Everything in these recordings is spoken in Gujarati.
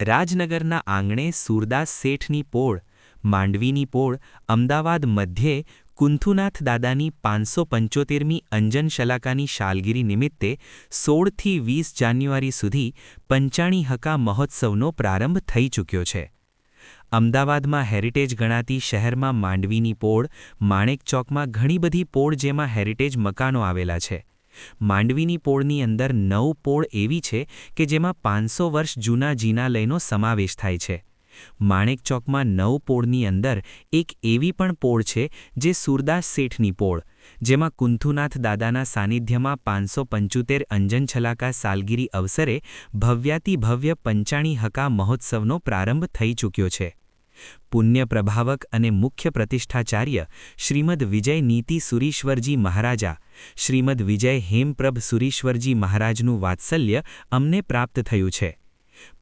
રાજનગરના આંગણે સૂરદાસ શેઠની પોળ, માંડવીની પોળ, અમદાવાદ મધ્યે કુંથુનાથ દાદાની પાંચસો પંચોતેરમી અંજન શલાકાની શાલગીરી નિમિત્તે સોળથી વીસ જાન્યુઆરી સુધી પંચાણી હકા મહોત્સવનો પ્રારંભ થઈ ચૂક્યો છે. અમદાવાદમાં હેરિટેજ ગણાતી શહેરમાં માંડવીની પોળ માણેક ચોકમાં ઘણી બધી પોળ જેમાં હેરિટેજ મકાનો આવેલા છે. માંડવીની પોળની અંદર નવ પોળ એવી છે કે જેમાં પાંચસો વર્ષ જૂના જીનાલયનો સમાવેશ થાય છે. માણેક ચોકમાં નવ પોળની અંદર એક એવી પણ પોળ છે જે સુરદાસ શેઠની પોળ, જેમાં કુંથુનાથ દાદાના સાનિધ્યમાં પાંચસો પંચોતેર અંજન છલાકા સાલગીરી અવસરે ભવ્યાતિભવ્ય પંચાણી હકા મહોત્સવનો પ્રારંભ થઈ ચૂક્યો છે. પુણ્ય પ્રભાવક અને મુખ્ય પ્રતિષ્ઠાચાર્ય શ્રીમદ વિજય નીતિ સુરીશ્વરજી મહારાજા શ્રીમદ વિજય હેમપ્રભ સુરીશ્વરજી મહારાજનું વાત્સલ્ય અમને પ્રાપ્ત થયું છે.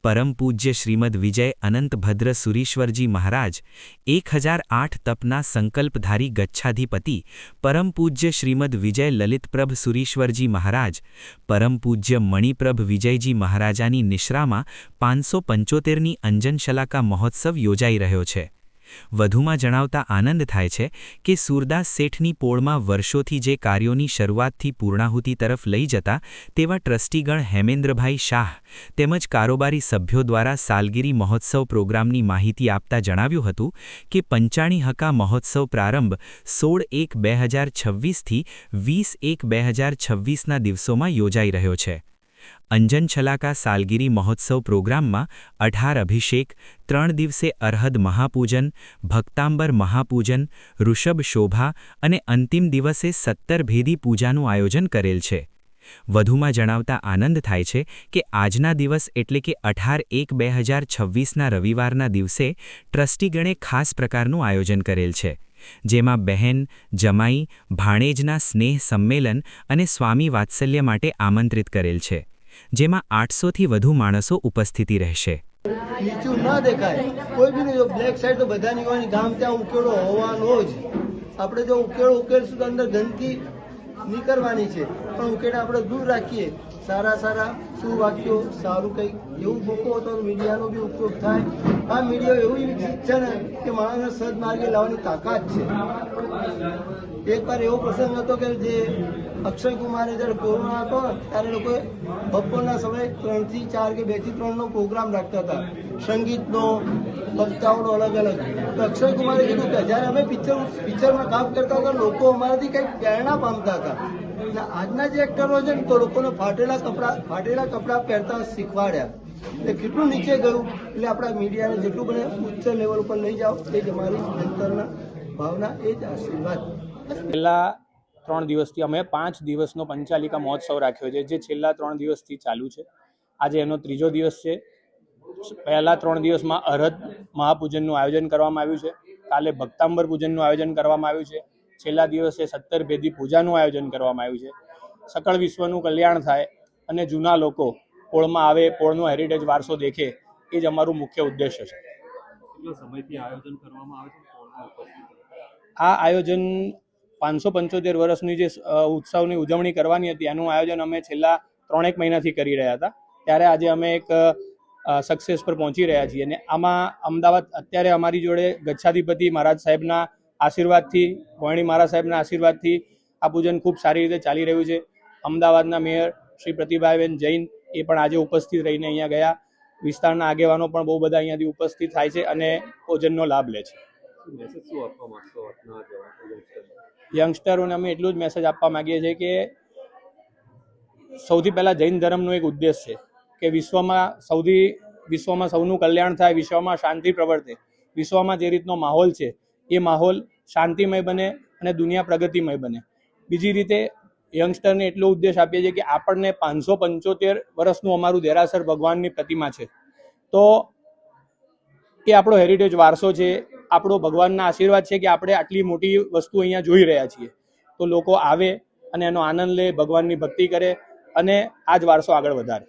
પરમ પૂજ્ય શ્રીમદ વિજય અનંતભદ્ર સુરીશ્વરજી મહારાજ એક હજાર આઠ તપના સંકલ્પધારી ગચ્છાધિપતિ, પરમ પૂજ્ય શ્રીમદ વિજય લલિતપ્રભ સુરીશ્વરજી મહારાજ, પરમ પૂજ્ય મણિપ્રભ વિજયજી મહારાજાની નિશ્રામાં પાંચસો પંચોતેરની અંજનશલાકા મહોત્સવ યોજાઈ રહ્યો છે. વધુમાં જણાવતા આનંદ થાય છે કે સુરદાસ શેઠની પોળમાં વર્ષોથી જે કાર્યોની શરૂઆતથી પૂર્ણાહુતિ તરફ લઈ જતા તેવા ટ્રસ્ટીગણ હેમેન્દ્રભાઈ શાહ તેમજ કારોબારી સભ્યો દ્વારા સાલગીરી મહોત્સવ પ્રોગ્રામની માહિતી આપતા જણાવ્યું હતું કે પંચાણી હકા મહોત્સવ પ્રારંભ સોળ એક બે હજાર છવ્વીસથી વીસ એક બે હજાર છવ્વીસના દિવસોમાં યોજાઈ રહ્યો છે. અંજન છલાકા સાલગીરી મહોત્સવ પ્રોગ્રામમાં અઢાર અભિષેક, ત્રણ દિવસે અરહદ મહાપૂજન, ભક્તાંબર મહાપૂજન, ઋષભ શોભા અને અંતિમ દિવસે સત્તર ભેદી પૂજાનું આયોજન કરેલ છે. વધુમાં જણાવતા આનંદ થાય છે કે આજના દિવસ એટલે કે અઢાર એક બે હજાર છવ્વીસના રવિવારના દિવસે ટ્રસ્ટીગણે ખાસ પ્રકારનું આયોજન કરેલ છે. જેમાં બહેન, જમાઈ, ભાણેજના સ્નેહ સંમેલન અને સ્વામી વાત્સલ્ય માટે આમંત્રિત કરેલ છે. જેમાં આઠસોથી વધુ માણસો ઉપસ્થિતિ રહેશે. નીચું ન દેખાય. કોઈ બી નહીં સાઈડ તો બધાની હોય ગામ ત્યાં ઉકેળો હોવાનો જ. આપણે જો ઉકેળો ઉકેલશું તો અંદર ગંદકી નીકળવાની છે. પણ ઉકેળા આપણે દૂર રાખીએ. સારા સારા શું વાક્યો, સારું કંઈક, એવું મૂકો તો મીડિયાનો બી ઉપયોગ થાય. આ મીડિયા એવું ચીજ છે ને કે માણસને સદમાર્ગે લાવવાની તાકાત છે. એકવાર એવો પ્રસંગ હતો કે જે અક્ષય કુમારે જ્યારે કોરોના હતો ત્યારે લોકોએ બપોરના સમયે ત્રણથી ચાર કે બેથી ત્રણનો પ્રોગ્રામ રાખતા હતા. સંગીતનો વક્તાઓનો અલગ અલગ. તો અક્ષય કુમારે કીધું કે જ્યારે અમે પિક્ચર, પિક્ચરમાં કામ કરતા હતા, લોકો અમારાથી કંઈક પ્રેરણા પામતા હતા. આજના જે એક્ટરો છે ને, તો લોકોને ફાટેલા કપડાં ફાટેલા કપડાં પહેરતા શીખવાડ્યા. એટલે કેટલું નીચે ગયું? એટલે આપણા મીડિયાને જેટલું બને ઉચ્ચ લેવલ ઉપર લઈ જાઓ, એ જ અમારી અંતરના ભાવના, એ જ આશીર્વાદ. છેલ્લા ત્રણ દિવસથી અમે પાંચ દિવસનો પંચાલિકા મહોત્સવ રાખ્યો છે, જે છેલ્લા ત્રણ દિવસથી ચાલુ છે. આજે એનો ત્રીજો દિવસ છે. પહેલા ત્રણ દિવસમાં અરહદ મહાપૂજનનું આયોજન કરવામાં આવ્યું છે. કાલે ભક્તાંબર પૂજનનું આયોજન કરવામાં આવ્યું છે. છેલ્લા દિવસે સત્તર ભેદી પૂજાનું આયોજન કરવામાં આવ્યું છે. સકળ વિશ્વનું કલ્યાણ થાય અને જૂના લોકો પોળમાં આવે પોળનો હેરિટેજ વારસો દેખે એ જ અમારું મુખ્ય ઉદ્દેશ્ય છે. આ આયોજન પાંચસો પંચોતેર વર્ષની જે ઉત્સવની ઉજવણી કરવાની હતી એનું આયોજન અમે છેલ્લા ત્રણેક મહિનાથી કરી રહ્યા હતા. ત્યારે આજે અમે એક સક્સેસ પર પહોંચી રહ્યા છીએ અને આમાં અમદાવાદ અત્યારે અમારી જોડે ગચ્છાધિપતિ મહારાજ સાહેબના આશીર્વાદથી ભવાણી મારા સાહેબના આશીર્વાદથી આ પૂજન ખૂબ સારી રીતે ચાલી રહ્યું છે. અમદાવાદના મેયર શ્રી પ્રતિભાબેન જૈન એ પણ આજે ઉપસ્થિત રહીને અહીંયા ગયા. વિસ્તારના આગેવાનો પણ બહુ બધા અહીંયાથી ઉપસ્થિત થાય છે અને ભોજનનો લાભ લે છે. યંગસ્ટરોને અમે એટલું જ મેસેજ આપવા માગીએ છીએ કે સૌથી પહેલાં જૈન ધર્મનો એક ઉદ્દેશ છે કે વિશ્વમાં સૌથી વિશ્વમાં સૌનું કલ્યાણ થાય વિશ્વમાં શાંતિ પ્રવર્તે. વિશ્વમાં જે રીતનો માહોલ છે એ માહોલ શાંતિમય બને અને દુનિયા પ્રગતિમય બને. બીજી રીતે, યંગસ્ટરને એટલો ઉદ્દેશ આપીએ છીએ કે આપણને પાંચસો પંચોતેર વર્ષનું અમારું દેરાસર ભગવાનની પ્રતિમા છે. તો એ આપણો હેરિટેજ વારસો છે. આપણો ભગવાનના આશીર્વાદ છે કે આપણે આટલી મોટી વસ્તુ અહીંયા જોઈ રહ્યા છીએ. તો લોકો આવે અને એનો આનંદ લે, ભગવાનની ભક્તિ કરે અને આ જ વારસો આગળ વધારે.